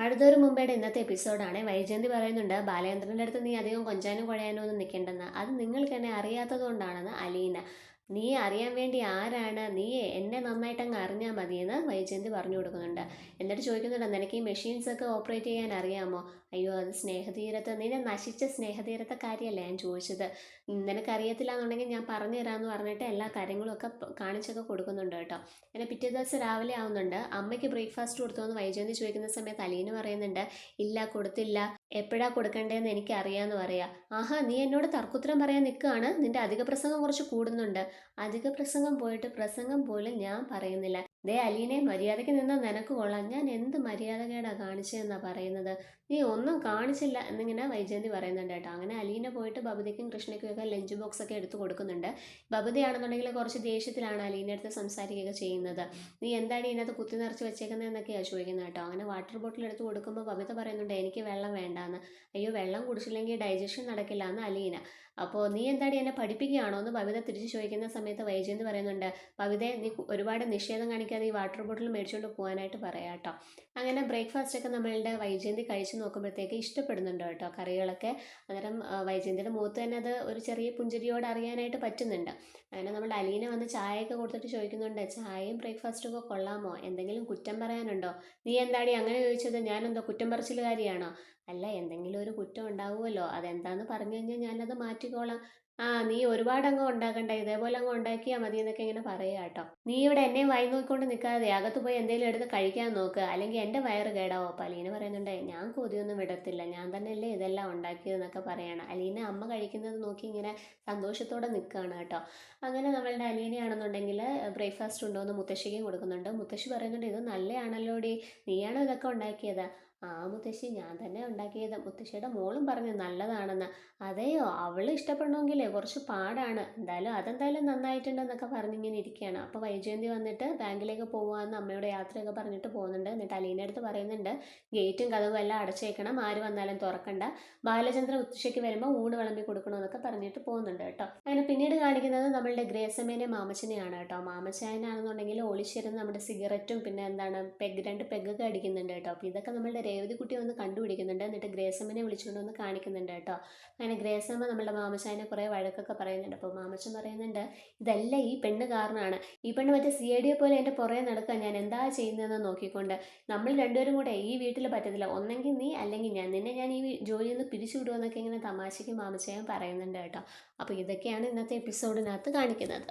മഴതോറ് മുമ്പേടെ ഇന്നത്തെ എപ്പിസോഡാണ്. വൈജയന്തി പറയുന്നുണ്ട് ബാലചന്ദ്രന്റെ അടുത്ത് നീ അധികം കൊഞ്ചാനും കുഴയാനും ഒന്നും നിൽക്കേണ്ടെന്ന്. അത് നിങ്ങൾക്ക് തന്നെ അറിയാത്തത് കൊണ്ടാണെന്ന് അലീന. നീ അറിയാൻ വേണ്ടി ആരാണ്? നീ എന്നെ നന്നായിട്ട് അങ്ങ് അറിഞ്ഞാൽ മതിയെന്ന് വൈജയന്തി പറഞ്ഞു കൊടുക്കുന്നുണ്ട്. എന്നിട്ട് ചോദിക്കുന്നുണ്ട് നിനക്ക് ഈ മെഷീൻസ് ഒക്കെ ഓപ്പറേറ്റ് ചെയ്യാൻ അറിയാമോ? അയ്യോ അത് സ്നേഹതീരത്ത് നിന്നെ നശിച്ച സ്നേഹതീരത്തെ കാര്യമല്ല ഞാൻ ചോദിച്ചത്. നിനക്ക് അറിയത്തില്ല എന്നുണ്ടെങ്കിൽ ഞാൻ പറഞ്ഞു തരാമെന്ന് പറഞ്ഞിട്ട് എല്ലാ കാര്യങ്ങളും ഒക്കെ കാണിച്ചൊക്കെ കൊടുക്കുന്നുണ്ട് കേട്ടോ. പിന്നെ പിറ്റേ ദിവസം രാവിലെ ആവുന്നുണ്ട്. അമ്മയ്ക്ക് ബ്രേക്ക്ഫാസ്റ്റ് കൊടുത്തു എന്ന് വൈജയന്തി ചോദിക്കുന്ന സമയത്ത് അലീന പറയുന്നുണ്ട് ഇല്ല കൊടുത്തില്ല. എപ്പോഴാ കൊടുക്കേണ്ടതെന്ന് എനിക്ക് അറിയാമെന്ന് പറയാ. ആഹാ നീ എന്നോട് തർക്കുത്തരം പറയാൻ നിൽക്കുകയാണ് നിന്റെ അധിക പ്രസംഗം കുറച്ച് കൂടുന്നുണ്ട്. അധിക പ്രസംഗം പോയിട്ട് പ്രസംഗം പോലും ഞാൻ പറയുന്നില്ല. ദേ അലീനെ മര്യാദയ്ക്ക് നിന്ന നിനക്ക് കൊള്ളാം. ഞാൻ എന്ത് മര്യാദകേടാ കാണിച്ചതെന്നാ പറയുന്നത്? നീ ഒന്നും കാണിച്ചില്ല എന്നിങ്ങനെ വൈജയന്തി പറയുന്നുണ്ട് കേട്ടോ. അങ്ങനെ അലീന പോയിട്ട് ബബിതയ്ക്കും കൃഷ്ണയ്ക്കും ഒക്കെ ലഞ്ച് ബോക്സ് ഒക്കെ എടുത്തു കൊടുക്കുന്നുണ്ട്. ബബുദയാണെന്നുണ്ടെങ്കിൽ കുറച്ച് ദേഷ്യത്തിലാണ് അലീന്റെ അടുത്ത് സംസാരിക്കുകയൊക്കെ ചെയ്യുന്നത്. നീ എന്താണ് ഇതിനകത്ത് കുത്തി നിറച്ച് വെച്ചേക്കുന്നത് എന്നൊക്കെയാണ് ചോദിക്കുന്നത് കേട്ടോ. അങ്ങനെ വാട്ടർ ബോട്ടിൽ എടുത്ത് കൊടുക്കുമ്പോൾ ബബിത പറയുന്നുണ്ട് എനിക്ക് വെള്ളം വേണ്ടാന്ന്. അയ്യോ വെള്ളം കുടിച്ചില്ലെങ്കിൽ ഡൈജഷൻ നടക്കില്ല എന്ന് അലീന. അപ്പോൾ നീ എന്താണ് എന്നെ പഠിപ്പിക്കുകയാണോ? എന്ന് ബബിത തിരിച്ച് ചോദിക്കുന്ന സമയത്ത് വൈജയന്തി പറയുന്നുണ്ട് പവിതയെ നീ ഒരുപാട് നിഷേധം കാണിക്കാതെ ഈ വാട്ടർ ബോട്ടിൽ മേടിച്ചുകൊണ്ട് പോകാനായിട്ട് പറയാം കേട്ടോ അങ്ങനെ ബ്രേക്ക്ഫാസ്റ്റ് ഒക്കെ നമ്മളുടെ വൈജയന്തി കഴിച്ച് നോക്കുമ്പോഴത്തേക്ക് ഇഷ്ടപ്പെടുന്നുണ്ട് കേട്ടോ കറികളൊക്കെ. അന്നേരം വൈജയന്തിയുടെ മുഖത്ത് തന്നെ അത് ഒരു ചെറിയ പുഞ്ചിരിയോട് അറിയാനായിട്ട് പറ്റുന്നുണ്ട്. അങ്ങനെ നമ്മുടെ അലീന വന്ന് ചായയൊക്കെ കൊടുത്തിട്ട് ചോദിക്കുന്നുണ്ട് ചായയും ബ്രേക്ക്ഫാസ്റ്റും ഒക്കെ കൊള്ളാമോ? എന്തെങ്കിലും കുറ്റം പറയാനുണ്ടോ? നീ എന്താടി അങ്ങനെ ചോദിച്ചത്? ഞാനെന്തോ കുറ്റം പറച്ചിലുകാരിയാണോ? അല്ല എന്തെങ്കിലും ഒരു കുറ്റം ഉണ്ടാവുമല്ലോ. അതെന്താന്ന് പറഞ്ഞു കഴിഞ്ഞാൽ ഞാനത് മാറ്റിക്കോളാം. ആ നീ ഒരുപാട് അങ്ങ് ഉണ്ടാക്കണ്ട ഇതേപോലെ അങ്ങ് ഉണ്ടാക്കിയാൽ മതി എന്നൊക്കെ ഇങ്ങനെ പറയുക കേട്ടോ. നീ ഇവിടെ എന്നെ വായി നോക്കിക്കൊണ്ട് നിൽക്കാതെ അകത്ത് പോയി എന്തെങ്കിലും എടുത്ത് കഴിക്കാൻ നോക്ക്. അല്ലെങ്കിൽ എന്റെ വയറ് കേടാവോ. അപ്പോൾ അലീന പറയുന്നുണ്ട് ഞാൻ കൊതിയൊന്നും വിടത്തില്ല. ഞാൻ തന്നെയല്ലേ ഇതെല്ലാം ഉണ്ടാക്കിയതെന്നൊക്കെ പറയണം. അലീന അമ്മ കഴിക്കുന്നത് നോക്കി ഇങ്ങനെ സന്തോഷത്തോടെ നിൽക്കുകയാണ് കേട്ടോ. അങ്ങനെ നമ്മളുടെ അലീനയാണെന്നുണ്ടെങ്കിൽ ബ്രേക്ക്ഫാസ്റ്റ് ഉണ്ടോയെന്ന് മുത്തശ്ശിക്കും കൊടുക്കുന്നുണ്ട്. മുത്തശ്ശി പറയുന്നുണ്ട് ഇത് നല്ലതാണല്ലോടി. നീയാണോ ഇതൊക്കെ ഉണ്ടാക്കിയത്? ആ മുത്തശ്ശി ഞാൻ തന്നെ ഉണ്ടാക്കിയത്. മുത്തശ്ശിയുടെ മോളും പറഞ്ഞു നല്ലതാണെന്ന്. അതെയോ അവൾ ഇഷ്ടപ്പെടണമെങ്കിലേ കുറച്ച് പാടാണ്. എന്തായാലും അതെന്തായാലും നന്നായിട്ടുണ്ടെന്നൊക്കെ പറഞ്ഞിങ്ങനെ ഇരിക്കുകയാണ്. അപ്പോൾ വൈജയന്തി വന്നിട്ട് ബാങ്കിലേക്ക് പോകാമെന്ന് അമ്മയുടെ യാത്രയൊക്കെ പറഞ്ഞിട്ട് പോകുന്നുണ്ട്. എന്നിട്ട് അലീന്റെ അടുത്ത് പറയുന്നുണ്ട് ഗേറ്റും കഥവും എല്ലാം അടച്ചേക്കണം. ആര് വന്നാലും തുറക്കണ്ട. ബാലചന്ദ്ര ഉച്ചയ്ക്ക് വരുമ്പോൾ ഊണ് വിളമ്പി കൊടുക്കണമെന്നൊക്കെ പറഞ്ഞിട്ട് പോകുന്നുണ്ട് കേട്ടോ. അങ്ങനെ പിന്നീട് കാണിക്കുന്നത് നമ്മളുടെ ഗ്രേസമ്മേനെ മാമച്ചനെയാണ് കേട്ടോ. മാമച്ചായനാണെന്നുണ്ടെങ്കിൽ ഒളിച്ചിരുന്ന് നമ്മുടെ സിഗരറ്റും പിന്നെ എന്താണ് പെഗ് രണ്ട് പെഗ്ഗൊക്കെ അടിക്കുന്നുണ്ട് കേട്ടോ. അപ്പോൾ ഇതൊക്കെ നമ്മളുടെ രേവതി കുട്ടി വന്ന് കണ്ടുപിടിക്കുന്നുണ്ട്. എന്നിട്ട് ഗ്രേസമ്മനെ വിളിച്ചുകൊണ്ട് ഒന്ന് കാണിക്കുന്നുണ്ട് കേട്ടോ. അങ്ങനെ ഗ്രേസമ്മ നമ്മുടെ മാമച്ചായനെ കുറേ വഴക്കൊക്കെ പറയുന്നുണ്ട്. അപ്പോൾ മാമച്ചൻ പറയുന്നുണ്ട് ഇതല്ല ഈ പെണ്ണ് കാരണമാണ്. ഈ പെണ്ണ് മറ്റേ സി ഐ പോലെ എന്റെ പുറകെ നടക്കുക ഞാൻ എന്താ ചെയ്യുന്നതെന്ന് നോക്കിക്കൊണ്ട് നമ്മൾ രണ്ടുപേരും കൂടെ ഈ വീട്ടിൽ പറ്റത്തില്ല. ഒന്നെങ്കിൽ നീ അല്ലെങ്കിൽ ഞാൻ. നിന്നെ ഞാൻ ഈ ജോലിയിൽ നിന്ന് പിരിച്ചു വിടുവെന്നൊക്കെ ഇങ്ങനെ തമാശയ്ക്ക് മാമച്ചായൻ പറയുന്നുണ്ട് കേട്ടോ. അപ്പോൾ ഇതൊക്കെയാണ് ഇന്നത്തെ എപ്പിസോഡിനകത്ത് കാണിക്കുന്നത്.